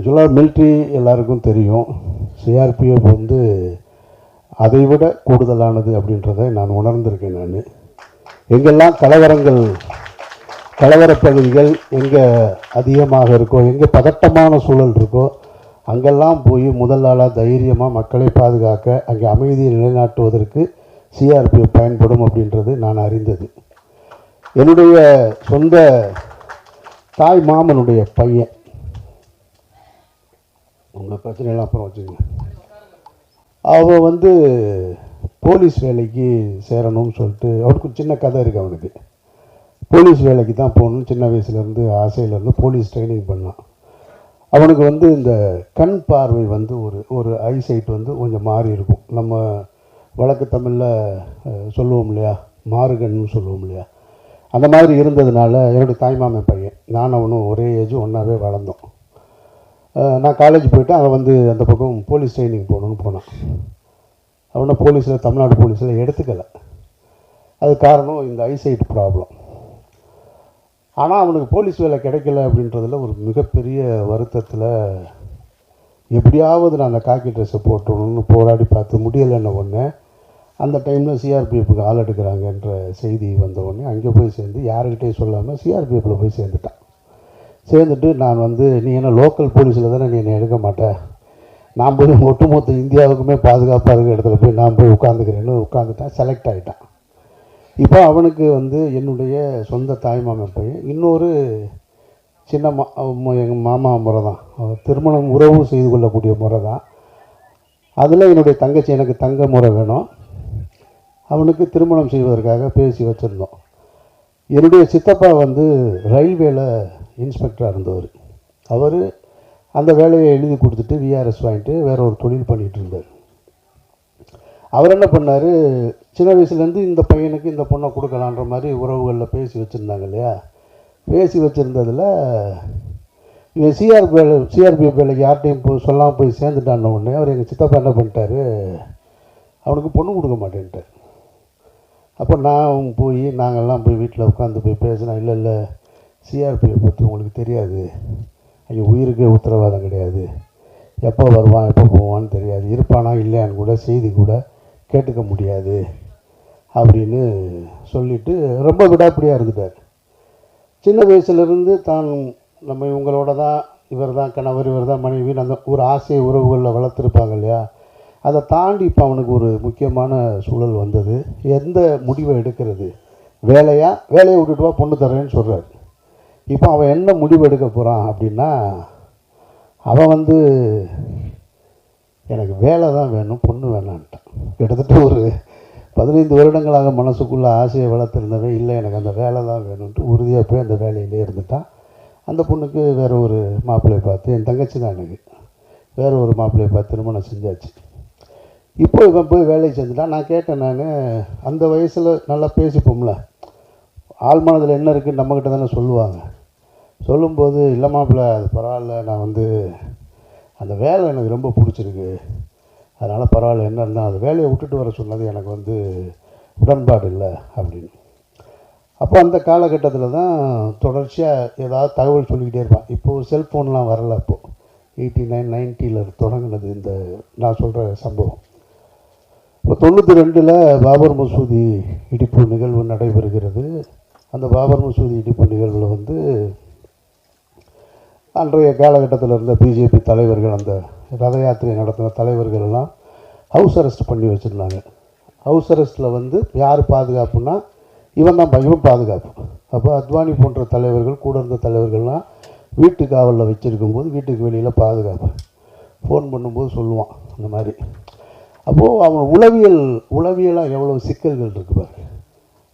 ஆக்சுவலாக மிலிட்ரி எல்லாருக்கும் தெரியும். சிஆர்பிஎஃப் வந்து அதை விட கூடுதலானது அப்படின்றத நான் உணர்ந்திருக்கேன் நான். எங்கெல்லாம் கலவரங்கள் கலவர பகுதிகள் எங்கே அதிகமாக இருக்கோ எங்கே பதட்டமான சூழல் இருக்கோ அங்கெல்லாம் போய் முதல் ஆளாக தைரியமாக மக்களை பாதுகாக்க அங்கே அமைதியை நிலைநாட்டுவதற்கு சிஆர்பிஎஃப் பயன்படும் அப்படின்றது நான் அறிந்தது. என்னுடைய சொந்த தாய் மாமனுடைய பையன் உங்கள் பிரச்சனையெல்லாம் அப்புறம் வச்சுக்கோங்க. அவன் வந்து போலீஸ் வேலைக்கு சேரணும்னு சொல்லிட்டு அவனுக்கு சின்ன கதை இருக்குது அவனுக்கு. போலீஸ் வேலைக்கு தான் போகணும். சின்ன வயசுலேருந்து ஆசையிலேருந்து போலீஸ் ட்ரைனிங் பண்ணான். அவனுக்கு வந்து இந்த கண் பார்வை வந்து ஒரு ஒரு ஐசைட் வந்து கொஞ்சம் மாறி இருக்கும். நம்ம வழக்கு தமிழில் சொல்லுவோம் இல்லையா? மாறுகண்னு சொல்லுவோம் இல்லையா? அந்த மாதிரி இருந்ததுனால என்னுடைய தாய்மாமன் பையன் நான் அவனும் ஒரே ஏஜ் ஒன்றாவே வளர்ந்தோம். நான் காலேஜ் போயிட்டு அவன் வந்து அந்த பக்கம் போலீஸ் ட்ரைனிங் போகணுன்னு போனான். அவனை போலீஸில் தமிழ்நாடு போலீஸில் எடுத்துக்கலை. அது காரணம் இந்த ஐசைட் ப்ராப்ளம் ஆனால் அவனுக்கு போலீஸ் வேலை கிடைக்கல அப்படின்றதில் ஒரு மிகப்பெரிய வருத்தத்தில் எப்படியாவது நான் அந்த காக்கி ட்ரெஸ்ஸை போட்டணும்னு போராடி பார்த்து முடியலைன்ன உடனே அந்த டைமில் சிஆர்பிஎஃப்க்கு ஆள் எடுக்கிறாங்கன்ற செய்தி வந்த உடனே அங்கே போய் சேர்ந்து யாருக்கிட்டையும் சொல்லாமல் சிஆர்பிஎஃப்பில் போய் சேர்ந்துட்டான். சேர்ந்துட்டு நான் வந்து நீ என்ன லோக்கல் போலீஸில் தானே நீ என்னை எடுக்க மாட்டேன் நான் போய் ஒட்டுமொத்த இந்தியாவுக்குமே பாதுகாப்பாக இருக்கிற இடத்துல போய் நான் போய் உட்காந்துக்கிறேன்னு உட்காந்துட்டேன் செலக்ட் ஆகிட்டான் இப்போ அவனுக்கு வந்து என்னுடைய சொந்த தாய்மாமன் பையன். இன்னொரு சின்ன மா எங்கள் மாமா முறை தான் திருமணம் உறவு செய்து கொள்ளக்கூடிய முறை தான் அதில் என்னுடைய தங்கச்சி எனக்கு தங்க முறை வேணும். அவனுக்கு திருமணம் செய்வதற்காக பேசி வச்சுருந்தோம். என்னுடைய சித்தப்பா வந்து ரயில்வேல இன்ஸ்பெக்டராக இருந்தவர். அவர் அந்த வேலையை எழுதி கொடுத்துட்டு விஆர்எஸ் வாங்கிட்டு வேற ஒரு தொழில் பண்ணிகிட்டு இருந்தார். அவர் என்ன பண்ணார்? சின்ன வயசுலேருந்து இந்த பையனுக்கு இந்த பொண்ணை கொடுக்கலான்ற மாதிரி உறவுகளில் பேசி வச்சுருந்தாங்க இல்லையா? பேசி வச்சுருந்ததில் இவன் சிஆர்பி வேலை சிஆர்பிஎஃப் வேலைக்கு யார்கிட்டையும் போய் சொல்லாமல் போய் சேர்ந்துட்டான உடனே அவர் எங்கள் சித்தப்பா என்ன பண்ணிட்டாரு? அவனுக்கு பொண்ணு கொடுக்க மாட்டேன்ட்டார். அப்போ நான் போய் நாங்கள்லாம் போய் வீட்டில் உட்காந்து போய் பேசினா இல்லை இல்லை சிஆர்பிஎஃப் பற்றி உங்களுக்கு தெரியாது. ஐயோ உயிருக்கே உத்தரவாதம் கிடையாது. எப்போ வருவான் எப்போ போவான்னு தெரியாது. இருப்பானா இல்லையான்னு கூட செய்தி கூட கேட்டுக்க முடியாது அப்படின்னு சொல்லிட்டு ரொம்ப விடாப்பிடியாக இருந்துட்டார். சின்ன வயசுலேருந்து தான் நம்ம இவங்களோட தான் இவர் தான் கணவர் இவர் தான் மனைவின்னு அந்த ஒரு ஆசை உறவுகளில் வளர்த்துருப்பாங்க இல்லையா? அதை தாண்டி இப்போ அவனுக்கு ஒரு முக்கியமான சூழல் வந்தது. எந்த முடிவை எடுக்கிறது? வேலையாக வேலையை விட்டுட்டு வா பொண்ணு தர்றேன்னு சொல்கிறார் இப்போ அவன் என்ன முடிவு எடுக்க போகிறான் அப்படின்னா அவன் வந்து எனக்கு வேலை தான் வேணும் பொண்ணு வேணான்ட்டான். கிட்டத்தட்ட ஒரு பதினைந்து வருடங்களாக மனசுக்குள்ளே ஆசையை வளர்த்துருந்தவன் இல்லை எனக்கு அந்த வேலை தான் வேணும்ன்ட்டு உறுதியாக போய் அந்த வேலையிலே இருந்துட்டான். அந்த பொண்ணுக்கு வேறு ஒரு மாப்பிள்ளையை பார்த்து என் தங்கச்சி தான் எனக்கு. வேறு ஒரு மாப்பிள்ளையை பார்த்து திருமணம் செஞ்சாச்சு. இப்போ இவன் போய் வேலையை செஞ்சுட்டான் நான் கேட்டேன் நான் அந்த வயசில் நல்லா பேசிப்போம்ல. ஆள் மனதில் என்ன இருக்குன்னு நம்மக்கிட்ட தானே சொல்லுவாங்க. சொல்லும்போது இல்லை மாப்பிள்ள அது பரவாயில்ல நான் வந்து அந்த வேலை எனக்கு ரொம்ப பிடிச்சிருக்கு. அதனால் பரவாயில்ல என்ன அந்த வேலையை விட்டுட்டு வர சொன்னது எனக்கு வந்து உடன்பாடு இல்லை அப்படின்னு. அப்போ அந்த காலகட்டத்தில் தான் தொடர்ச்சியாக ஏதாவது தகவல் சொல்லிக்கிட்டே இருப்பான். இப்போது செல்ஃபோன்லாம் வரல அப்போது எயிட்டி நைன் நைன்ட்டியில் தொடங்கினது இந்த நான் சொல்கிற சம்பவம். இப்போ தொண்ணூற்றி ரெண்டில் பாபர் மசூதி இடிப்பு நிகழ்வு நடைபெறுகிறது. அந்த பாபர் மசூதி இடிப்பு நிகழ்வில் வந்து அன்றைய காலகட்டத்தில் இருந்த பிஜேபி தலைவர்கள் அந்த ரத யாத்திரை நடத்தின தலைவர்கள் எல்லாம் ஹவுஸ் அரெஸ்ட் பண்ணி வச்சுருந்தாங்க. ஹவுஸ் அரெஸ்ட்டில் வந்து யார் பாதுகாப்புனா இவன் தான் இவன் பாதுகாப்பு. அப்போ அத்வானி போன்ற தலைவர்கள் கூட இருந்த தலைவர்கள்லாம் வீட்டு காவலில் வச்சுருக்கும் போது வீட்டுக்கு வெளியில் பாதுகாப்பு. ஃபோன் பண்ணும்போது சொல்லுவான் இந்த மாதிரி. அப்போது அவன் உளவியல் உளவியலாக எவ்வளோ சிக்கல்கள் இருக்கு பாரு.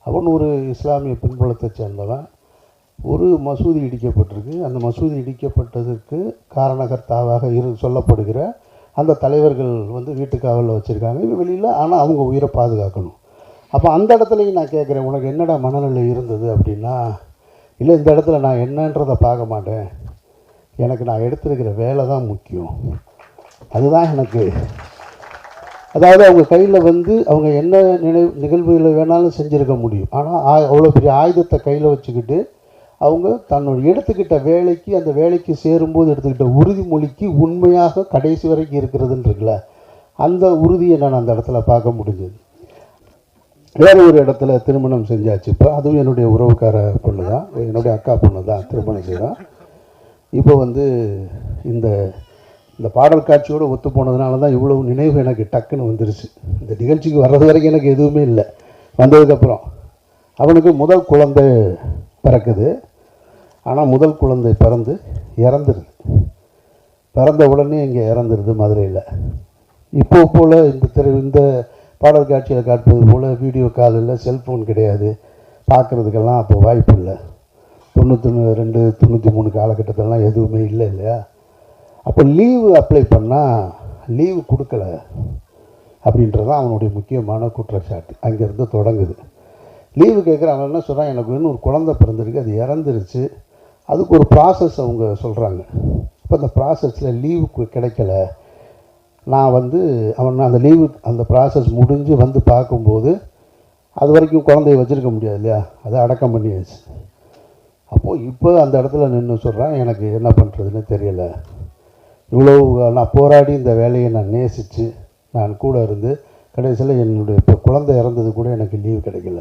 அவன் ஒரு இஸ்லாமிய பின்புலத்தை சேர்ந்தவன். ஒரு மசூதி இடிக்கப்பட்டிருக்கு. அந்த மசூதி இடிக்கப்பட்டதற்கு காரணகர்த்தாவாக இரு சொல்லப்படுகிற அந்த தலைவர்கள் வந்து வீட்டு காவலில் வச்சுருக்காங்க. வெளியில் ஆனால் அவங்க உயிரை பாதுகாக்கணும். அப்போ அந்த இடத்துலையும் நான் கேட்குறேன் உனக்கு என்னடா மனநிலை இருந்தது அப்படின்னா இல்லை இந்த இடத்துல நான் என்னன்றதை பார்க்க மாட்டேன். எனக்கு நான் எடுத்திருக்கிற வேலை தான் முக்கியம். அதுதான் எனக்கு. அதாவது அவங்க கையில் வந்து அவங்க என்ன நினைவு நிகழ்வுகளை வேணாலும் செஞ்சுருக்க முடியும். ஆனால் அவ்வளோ பெரிய ஆயுதத்தை கையில் வச்சுக்கிட்டு அவங்க தன்னோட எடுத்துக்கிட்ட வேலைக்கு அந்த வேலைக்கு சேரும்போது எடுத்துக்கிட்ட உறுதிமொழிக்கு உண்மையாக கடைசி வரைக்கும் இருக்கிறதுன்னு அந்த உறுதியை நான் அந்த இடத்துல பார்க்க முடிஞ்சது. வேறு ஒரு இடத்துல திருமணம் செஞ்சாச்சு. இப்போ அதுவும் என்னுடைய உறவுக்கார பொண்ணு தான் என்னுடைய அக்கா பொண்ணு தான் திருமணம் செய்கிறோம் இப்போ வந்து இந்த இந்த பாடல் காட்சியோடு ஒத்து போனதுனால தான் இவ்வளவு நினைவு எனக்கு டக்குன்னு வந்துருச்சு. இந்த நிகழ்ச்சிக்கு வர்றது வரைக்கும் எனக்கு எதுவுமே இல்லை. வந்ததுக்கப்புறம் அவனுக்கு முதல் குழந்தை பிறக்குது. ஆனால் முதல் குழந்தை பிறந்து இறந்துருது. பிறந்த உடனே இங்கே இறந்துருது மதுரையில். இப்போ போல் இந்த திரு இந்த பாடல் காட்சியில் காட்டுவது போல் வீடியோ கால் இல்லை செல்ஃபோன் கிடையாது. பார்க்குறதுக்கெல்லாம் அப்போ வாய்ப்பு இல்லை. தொண்ணூற்றி ரெண்டு தொண்ணூற்றி மூணு காலகட்டத்திலலாம் எதுவுமே இல்லை இல்லையா? அப்போ லீவு அப்ளை பண்ணால் லீவு கொடுக்கல. அப்படின்றது தான் அவனுடைய முக்கியமான குற்றச்சாட்டு. அங்கேருந்து தொடங்குது. லீவு கேட்குற அவன் என்ன சொல்கிறான் எனக்கு இன்னும் ஒரு குழந்தை பிறந்திருக்கு. அது இறந்துருச்சு. அதுக்கு ஒரு ப்ராசஸ் அவங்க சொல்கிறாங்க இப்போ அந்த ப்ராசஸில் லீவு கிடைக்கல. நான் வந்து அவன் அந்த லீவு அந்த ப்ராசஸ் முடிஞ்சு வந்து பார்க்கும்போது அது வரைக்கும் குழந்தைய வச்சுருக்க முடியாது இல்லையா? அதை அடக்கம் பண்ணியாச்சு. அப்போது இப்போ அந்த இடத்துல நின்று சொல்கிறேன் எனக்கு என்ன பண்ணுறதுன்னு தெரியலை. இவ்வளோ நான் போராடி இந்த வேலையை நான் நேசித்து நான் கூட இருந்து கடைசியில் என்னுடைய இப்போ குழந்தை இறந்தது கூட எனக்கு லீவு கிடைக்கல.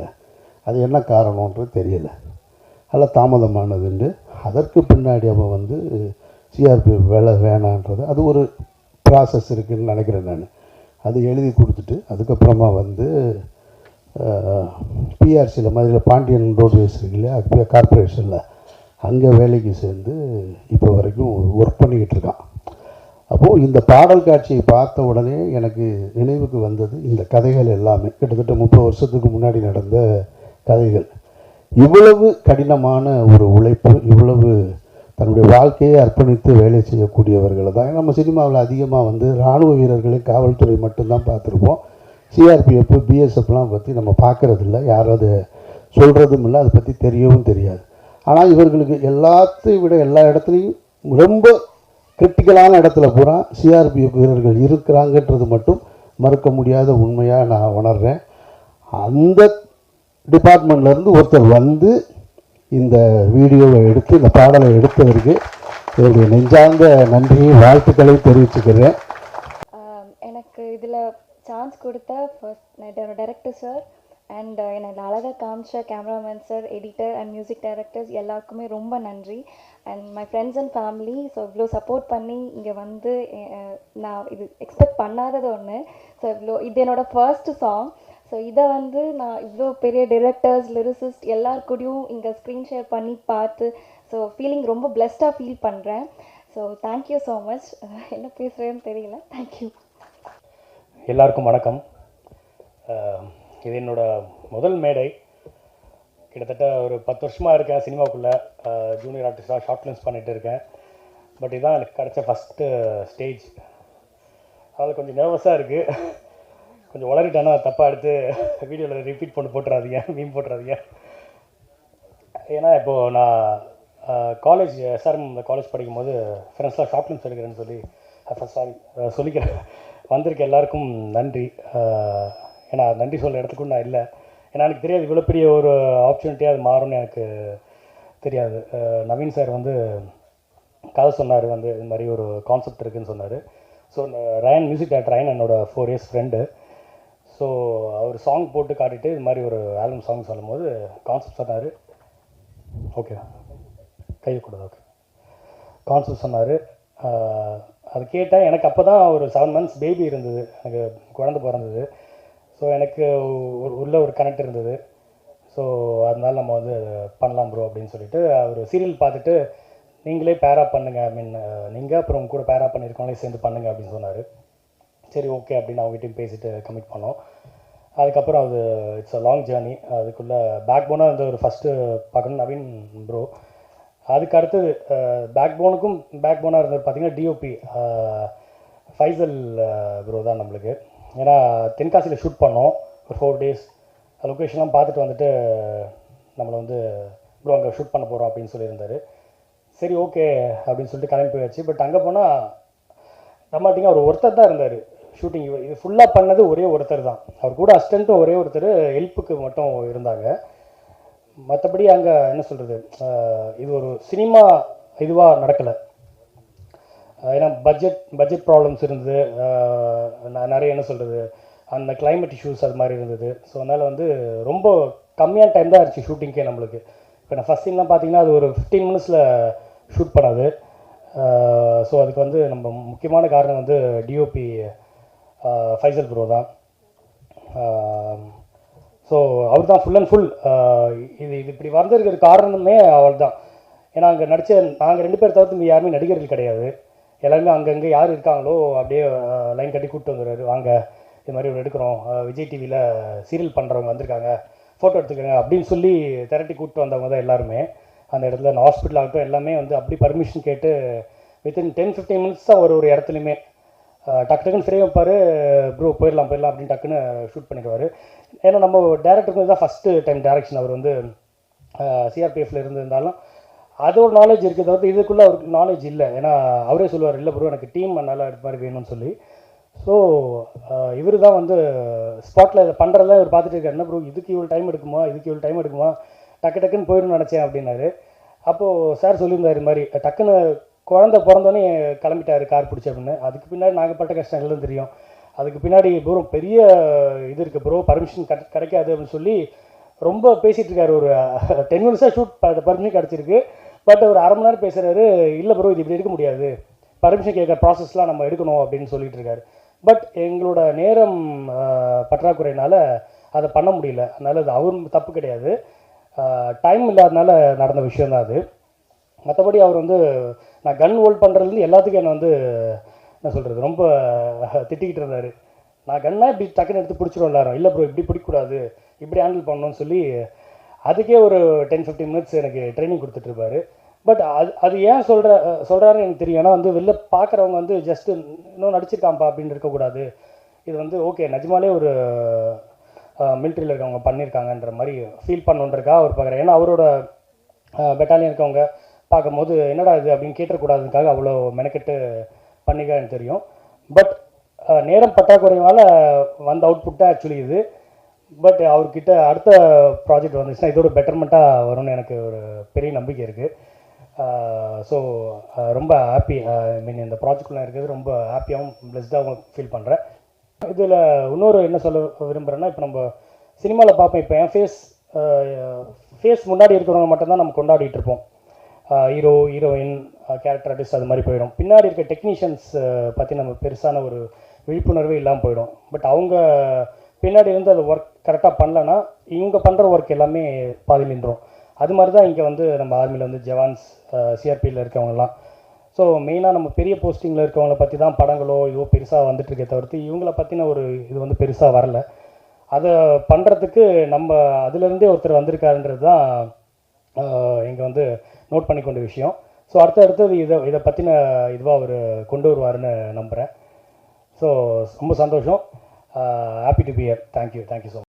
அது என்ன காரணன்றது தெரியல. அதில் தாமதமானதுண்டு. அதற்கு பின்னாடி அவன் வந்து சிஆர்பி வேலை வேணான்றது. அது ஒரு ப்ராசஸ் இருக்குதுன்னு நினைக்கிறேன் நான். அது எழுதி கொடுத்துட்டு அதுக்கப்புறமா வந்து பிஆர்சியில் மதுரையில் பாண்டியன் ரோட்வேஸ் இருக்கு இல்லையா கார்பரேஷனில் அங்கே வேலைக்கு சேர்ந்து இப்போ வரைக்கும் ஒர்க் பண்ணிக்கிட்டு இருக்கான். அப்போது இந்த பாடல் காட்சியை பார்த்த உடனே எனக்கு நினைவுக்கு வந்தது இந்த கதைகள் எல்லாமே. கிட்டத்தட்ட முப்பது வருஷத்துக்கு முன்னாடி நடந்த கதைகள். இவ்வளவு கடினமான ஒரு உழைப்பு இவ்வளவு தன்னுடைய வாழ்க்கையை அர்ப்பணித்து வேலை செய்யக்கூடியவர்களை தான். நம்ம சினிமாவில் அதிகமாக வந்து இராணுவ வீரர்களை காவல்துறை மட்டும்தான் பார்த்துருப்போம். சிஆர்பிஎஃப் பிஎஸ்எஃப்லாம் பற்றி நம்ம பார்க்குறதில்ல. யாரும் அதை சொல்கிறதும் இல்லை அதை பற்றி தெரியவும் தெரியாது. ஆனால் இவர்களுக்கு எல்லாத்தையும் விட எல்லா இடத்துலையும் ரொம்ப கிரிட்டிக்கலான இடத்துல பூரா சிஆர்பிஎஃப் வீரர்கள் இருக்கிறாங்கன்றது மட்டும் மறுக்க முடியாத உண்மையாக நான் உணர்கிறேன் அந்த டிபார்ட்மெண்ட்லேருந்து ஒருத்தர் வந்து இந்த வீடியோவை எடுத்து இந்த பாடலை எடுத்தவருக்கு என்னுடைய நெஞ்சார்ந்த நன்றியை வாழ்த்துக்களை தெரிவிச்சுக்கிறேன். எனக்கு இதில் சான்ஸ் கொடுத்த ஃபர்ஸ்ட் டைரக்டர் சார் அண்ட் என்னை அழகாக காமிச்ச cameraman sir editor and music directors எல்லாருக்குமே ரொம்ப நன்றி. And my friends and family so இவ்வளோ சப்போர்ட் பண்ணி இங்கே வந்து நான் இது எக்ஸ்பெக்ட் பண்ணாதது ஒன்று ஸோ இவ்வளோ இது என்னோடய ஃபர்ஸ்ட் சாங் ஸோ இதை வந்து நான் இவ்வளோ பெரிய டிரெக்டர்ஸ் லிரிசிஸ்ட் எல்லார் கூடயும் இங்கே ஸ்க்ரீன் ஷேர் பண்ணி பார்த்து ஸோ ஃபீலிங் ரொம்ப பிளெஸ்டாக ஃபீல் பண்ணுறேன் so thank you so much என்ன பேசுகிறேன்னு தெரியல. தேங்க்யூ எல்லாருக்கும் வணக்கம். இது என்னோடய முதல் மேடை. கிட்டத்தட்ட ஒரு பத்து வருஷமாக இருக்கேன் சினிமாக்குள்ளே. ஜூனியர் ஆர்டிஸ்டாக ஷார்ட் ஃபிலிம்ஸ் பண்ணிகிட்டு இருக்கேன். பட் இதுதான் எனக்கு கிடச்ச ஃபஸ்ட்டு ஸ்டேஜ் அதில் கொஞ்சம் நர்வஸாக இருக்குது கொஞ்சம் உளறிட்டேன்னா தப்பாக எடுத்து வீடியோவில் ரிப்பீட் பண்ணி போட்டுறாதீங்க மீன் போட்டுறாதீங்க. ஏன்னா இப்போது நான் காலேஜ் எஸ்ஆர்எம் காலேஜ் படிக்கும்போது ஃப்ரெண்ட்ஸ்லாம் ஷார்ட் ஃபிலிம்ஸ் எடுக்கிறேன்னு சொல்லி சாரி சொல்லிக்கிறேன். வந்திருக்க எல்லாருக்கும் நன்றி. ஏன்னா நன்றி சொல்ல இடத்துக்கும் நான் இல்லை. ஏன்னா எனக்கு தெரியாது இவ்வளோ பெரிய ஒரு ஆப்பர்ச்சுனிட்டியாக அது மாறும்னு எனக்கு தெரியாது. நவீன் சார் வந்து கதை சொன்னார் வந்து இது மாதிரி ஒரு கான்செப்ட் இருக்குன்னு சொன்னார். So Ryan music director Ryan என்னோடய ஃபோர் இயர்ஸ் ஃப்ரெண்டு ஸோ அவர் சாங் போட்டு காட்டிட்டு இது மாதிரி ஒரு ஆல்பம் சாங் சொல்லும்போது கான்செப்ட் சொன்னார். ஓகே கையக்கூடாது ஓகே கான்செப்ட் சொன்னார். அது கேட்டேன் எனக்கு அப்போ தான் ஒரு செவன் மந்த்ஸ் பேபி இருந்தது. எனக்கு குழந்தை பிறந்தது. ஸோ எனக்கு ஒரு உள்ள ஒரு கனெக்ட் இருந்தது. ஸோ அதனால நம்ம வந்து பண்ணலாம் ப்ரோ அப்படின்னு சொல்லிட்டு அவர் சீரியல் பார்த்துட்டு நீங்களே பேரா பண்ணுங்க ஐ மீன் நீங்கள் அப்புறம் உங்க கூட பேரா பண்ணியிருக்கோங்களே சேர்ந்து பண்ணுங்க அப்படின்னு சொன்னார். சரி ஓகே அப்படின்னு அவங்ககிட்டயும் பேசிட்டு கமிட் பண்ணோம். அதுக்கப்புறம் அது இட்ஸ் அ லாங் ஜேர்னி அதுக்குள்ளே பேக் போனாக இருந்த ஒரு ஃபஸ்ட்டு பார்க்கணும் நவீன் ப்ரோ அதுக்கு அடுத்தது பேக் போனுக்கும் பேக் போனாக இருந்தது பார்த்தீங்கன்னா டிஓபி ஃபைசல் ப்ரோ தான் நம்மளுக்கு. ஏன்னா தென்காசியில் ஷூட் பண்ணோம். ஒரு ஃபோர் டேஸ் லொக்கேஷன்லாம் பார்த்துட்டு வந்துட்டு நம்மளை வந்து ப்ரோ அங்கே ஷூட் பண்ண போகிறோம் அப்படின்னு சொல்லியிருந்தார். சரி ஓகே அப்படின்னு சொல்லிட்டு கிளம்பி போயாச்சு. பட் அங்கே போனால் நம்மாட்டிங்க அவர் ஒருத்தர் தான் இருந்தார். ஷூட்டிங் இது ஃபுல்லாக பண்ணது ஒரே ஒருத்தர் தான். அவர் கூட அஸ்டண்ட்டும் ஒரே ஒருத்தர் ஹெல்ப்புக்கு மட்டும் இருந்தாங்க. மற்றபடி அங்கே என்ன சொல்கிறது இது ஒரு சினிமா இதுவாக நடக்கலை. ஏன்னா பட்ஜெட் பட்ஜெட் ப்ராப்ளம்ஸ் இருந்தது. ந- நிறைய என்ன சொல்கிறது அந்த கிளைமேட் இஷ்யூஸ் அது மாதிரி இருந்தது. ஸோ அதனால் வந்து ரொம்ப கம்மியான டைம் தான் இருந்துச்சு ஷூட்டிங்கே நம்மளுக்கு. இப்போ நான் ஃபஸ்ட் சீன்லாம் பார்த்தீங்கன்னா அது ஒரு ஃபிஃப்டீன் மினிட்ஸில் ஷூட் பண்ணாது. ஸோ அதுக்கு வந்து நம்ம முக்கியமான காரணம் வந்து டிஓபி ஃபைசல் ப்ரோ தான். ஸோ அவர் தான் ஃபுல் அண்ட் ஃபுல் இது இது இப்படி வந்திருக்கிற காரணமே அவள் தான் ஏன்னா அங்கே நடித்த நாங்கள் ரெண்டு பேர் தவிர்த்து யாருமே நடிகர்கள் கிடையாது. எல்லாருமே அங்கங்கே யார் இருக்காங்களோ அப்படியே லைன் கட்டி கூப்பிட்டு வந்துடுறாரு வாங்க இது மாதிரி ஒரு எடுக்கிறோம். விஜய் டிவியில் சீரியல் பண்ணுறவங்க வந்திருக்காங்க. ஃபோட்டோ எடுத்துக்கோங்க அப்படின்னு சொல்லி திரட்டி கூப்பிட்டு வந்தவங்க தான் எல்லாருமே. அந்த இடத்துல அந்த ஹாஸ்பிட்டல் ஆகட்டும் எல்லாமே வந்து அப்படி பர்மிஷன் கேட்டு வித்தின் டென் ஃபிஃப்டீன் மினிட்ஸ் தான் ஒரு ஒரு இடத்துலையுமே டக்கு டக்குன்னு ஃப்ரே வைப்பார் ப்ரோ போயிடலாம் போயிடலாம் அப்படின்னு டக்குன்னு ஷூட் பண்ணிடுவார். ஏன்னா நம்ம டேரக்டருக்கு தான் ஃபஸ்ட்டு டைம் டேரக்ஷன் அவர் வந்து சிஆர்பிஎஃப்ல இருந்திருந்தாலும் அது ஒரு நாலேஜ் இருக்குது தவிர்த்து இதுக்குள்ளே அவருக்கு நாலேஜ் இல்லை. ஏன்னா அவரே சொல்லுவார் இல்லை ப்ரோ எனக்கு டீம் நல்லா இது மாதிரி வேணும்னு சொல்லி. ஸோ இவர் தான் வந்து ஸ்பாட்டில் இதை பண்ணுறதெல்லாம் இவர் பார்த்துட்டு இருக்காரு. என்ன ப்ரோ இதுக்கு இவ்வளோ டைம் எடுக்குமா? இதுக்கு இவ்வளோ டைம் எடுக்குமா? டக்கு டக்குன்னு போயிடும்னு நினச்சேன் அப்படின்னாரு. அப்போது சார் சொல்லியிருந்தார் இது மாதிரி டக்குன்னு குழந்த பிறந்தோடனே கிளம்பிட்டாரு கார் பிடிச்சி அப்படின்னு. அதுக்கு பின்னாடி நாங்கள் பட்ட கஷ்டங்களும் தெரியும். அதுக்கு பின்னாடி ப்ரோ பெரிய இது இருக்குது ப்ரோ பர்மிஷன் கிடைக்காது அப்படின்னு சொல்லி ரொம்ப பேசிகிட்டு இருக்காரு ஒரு டென் மினிட்ஸாக ஷூட் பர்மிஷன் கிடச்சிருக்கு. பட் ஒரு அரை மணி நேரம் பேசுகிறாரு இல்லை ப்ரோ இது இப்படி எடுக்க முடியாது. பர்மிஷன் கேட்குற ப்ராசஸ்லாம் நம்ம எடுக்கணும் அப்படின்னு சொல்லிட்டு இருக்காரு. பட் எங்களோட நேரம் பற்றாக்குறையினால் அதை பண்ண முடியல. அதனால் அது அவரும் தப்பு கிடையாது. டைம் இல்லாதனால நடந்த விஷயம் தான் அது. மற்றபடி அவர் வந்து நான் கன் ஹோல்ட் பண்ணுறதுலேருந்து எல்லாத்துக்கும் என்னை வந்து என்ன சொல்கிறது ரொம்ப திட்டிக்கிட்டு இருந்தார். நான் கன்னா இப்படி டக்குன்னு எடுத்து பிடிச்சிரும் எல்லாரும். இல்லை ப்ரோ இப்படி பிடிக்கக்கூடாது. இப்படி ஹேண்டில் பண்ணணும்னு சொல்லி அதுக்கே ஒரு டென் ஃபிஃப்டீன் மினிட்ஸ் எனக்கு ட்ரைனிங் கொடுத்துட்ருப்பாரு பட் அது அது ஏன் சொல்கிற சொல்கிறாருன்னு எனக்கு தெரியும். ஏன்னா வந்து வெளில பார்க்குறவங்க வந்து ஜஸ்ட்டு இன்னும் நடிச்சிருக்காம்பா அப்படின்னு இருக்கக்கூடாது. இது வந்து ஓகே நிஜமாலே ஒரு மிலிட்ரியில் இருக்கவங்க பண்ணியிருக்காங்கன்ற மாதிரி ஃபீல் பண்ணுன்றக்கா அவர் பார்க்குறேன் ஏன்னா அவரோட பெட்டாலியன் இருக்கவங்க பார்க்கும்போது என்னடா இது? அப்படின்னு கேட்டக்கூடாதுக்காக அவ்வளோ மெனக்கெட்டு பண்ணிக்க எனக்கு தெரியும் பட் நேரம் பற்றாக்குறையினால் வந்த அவுட்புட் தான் ஆக்சுவலி இது. பட் அவர்கிட்ட அடுத்த ப்ராஜெக்ட் வந்துச்சுன்னா இதோட பெட்டர்மெண்ட்டாக வரும்னு எனக்கு ஒரு பெரிய நம்பிக்கை இருக்குது ஸோ ரொம்ப ஹாப்பி ஐ மீன் இந்த ப்ராஜெக்ட்லாம் இருக்கிறது ரொம்ப ஹாப்பியாகவும் பிளஸ்டாகவும் ஃபீல் பண்ணுறேன் இதில் இன்னொரு என்ன சொல்ல விரும்புகிறேன்னா இப்போ நம்ம சினிமாவில் பார்ப்போம். இப்போ என் ஃபேஸ் ஃபேஸ் முன்னாடி இருக்கிறவங்க மட்டும்தான் நம்ம கொண்டாடிட்டு இருப்போம். ஹீரோ ஹீரோயின் கேரக்டர் ஆர்டிஸ்ட் அது மாதிரி போயிடும். பின்னாடி இருக்க டெக்னீஷியன்ஸ் பற்றி நம்ம பெருசான ஒரு விழிப்புணர்வே இல்லாமல் போயிடும். பட் அவங்க பின்னாடி இருந்து அது ஒர்க் கரெக்டாக பண்ணலன்னா இவங்க பண்ணுற ஒர்க் எல்லாமே பாதி நின்றோம் அது மாதிரி தான் இங்கே வந்து நம்ம ஆர்மியில் வந்து ஜவான்ஸ் சிஆர்பியில் இருக்கவங்கலாம். ஸோ மெயினாக நம்ம பெரிய போஸ்டிங்கில் இருக்கவங்கள பற்றி தான் படங்களோ இதுவோ பெருசாக வந்துட்டுருக்கே தவிர்த்து இவங்கள பற்றின ஒரு இது வந்து பெருசாக வரல. அதை பண்ணுறதுக்கு நம்ம அதுலேருந்தே ஒருத்தர் வந்திருக்காருன்றது தான் இங்கே வந்து நோட் பண்ணி கொண்ட விஷயம். ஸோ அடுத்தடுத்தது இதை இதை பற்றின இதுவாக அவர் கொண்டு வருவாருன்னு நம்புகிறேன் ஸோ ரொம்ப சந்தோஷம். Happy to be here thank you thank you so